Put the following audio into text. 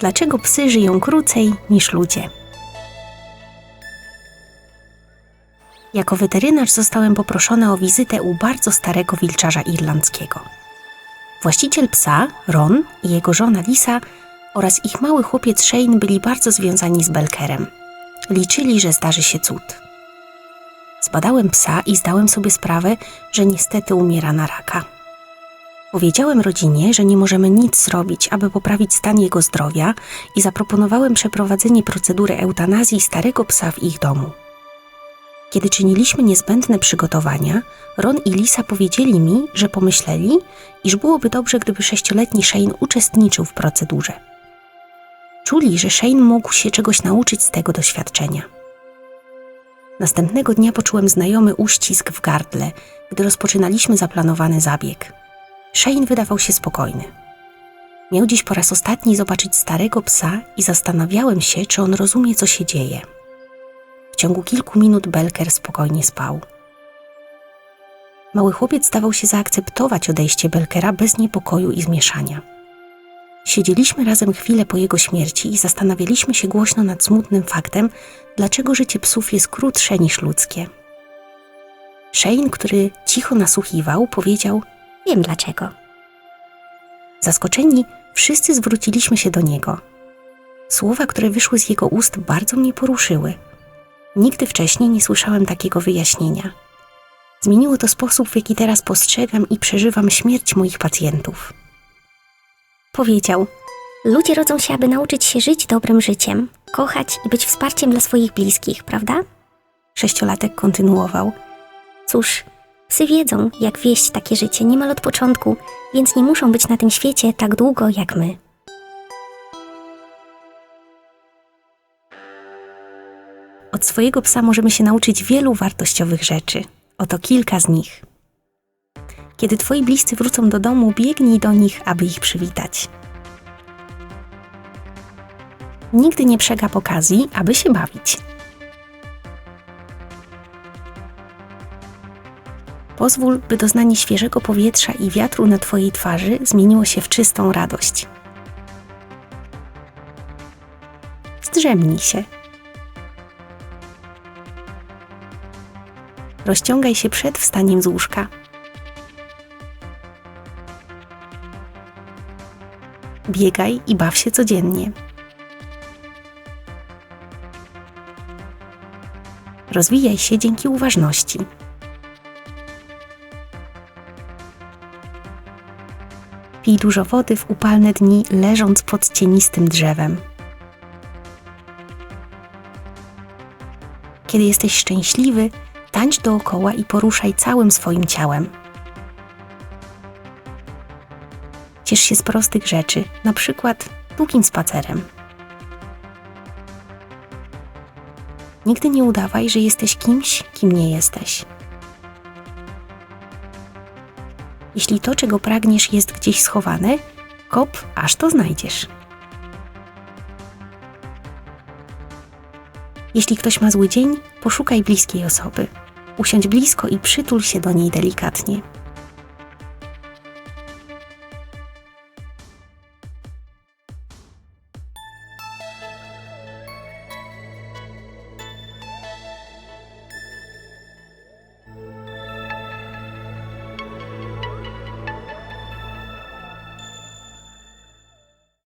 Dlaczego psy żyją krócej niż ludzie? Jako weterynarz zostałem poproszony o wizytę u bardzo starego wilczarza irlandzkiego. Właściciel psa, Ron, i jego żona Lisa oraz ich mały chłopiec Shane byli bardzo związani z Belkerem. Liczyli, że zdarzy się cud. Zbadałem psa i zdałem sobie sprawę, że niestety umiera na raka. Powiedziałem rodzinie, że nie możemy nic zrobić, aby poprawić stan jego zdrowia i zaproponowałem przeprowadzenie procedury eutanazji starego psa w ich domu. Kiedy czyniliśmy niezbędne przygotowania, Ron i Lisa powiedzieli mi, że pomyśleli, iż byłoby dobrze, gdyby sześcioletni Shane uczestniczył w procedurze. Czuli, że Shane mógł się czegoś nauczyć z tego doświadczenia. Następnego dnia poczułem znajomy uścisk w gardle, gdy rozpoczynaliśmy zaplanowany zabieg. Shane wydawał się spokojny. Miał dziś po raz ostatni zobaczyć starego psa i zastanawiałem się, czy on rozumie, co się dzieje. W ciągu kilku minut Belker spokojnie spał. Mały chłopiec zdawał się zaakceptować odejście Belkera bez niepokoju i zmieszania. Siedzieliśmy razem chwilę po jego śmierci i zastanawialiśmy się głośno nad smutnym faktem, dlaczego życie psów jest krótsze niż ludzkie. Shane, który cicho nasłuchiwał, powiedział: Wiem dlaczego. Zaskoczeni, wszyscy zwróciliśmy się do niego. Słowa, które wyszły z jego ust, bardzo mnie poruszyły. Nigdy wcześniej nie słyszałem takiego wyjaśnienia. Zmieniło to sposób, w jaki teraz postrzegam i przeżywam śmierć moich pacjentów. Powiedział: Ludzie rodzą się, aby nauczyć się żyć dobrym życiem, kochać i być wsparciem dla swoich bliskich, prawda? Sześciolatek kontynuował. Cóż, psy wiedzą, jak wieść takie życie niemal od początku, więc nie muszą być na tym świecie tak długo jak my. Od swojego psa możemy się nauczyć wielu wartościowych rzeczy. Oto kilka z nich. Kiedy twoi bliscy wrócą do domu, biegnij do nich, aby ich przywitać. Nigdy nie przegap okazji, aby się bawić. Pozwól, by doznanie świeżego powietrza i wiatru na Twojej twarzy zmieniło się w czystą radość. Zdrzemnij się. Rozciągaj się przed wstaniem z łóżka. Biegaj i baw się codziennie. Rozwijaj się dzięki uważności. Pij dużo wody w upalne dni, leżąc pod cienistym drzewem. Kiedy jesteś szczęśliwy, tańcz dookoła i poruszaj całym swoim ciałem. Ciesz się z prostych rzeczy, na przykład długim spacerem. Nigdy nie udawaj, że jesteś kimś, kim nie jesteś. Jeśli to, czego pragniesz, jest gdzieś schowane, kop, aż to znajdziesz. Jeśli ktoś ma zły dzień, poszukaj bliskiej osoby. Usiądź blisko i przytul się do niej delikatnie.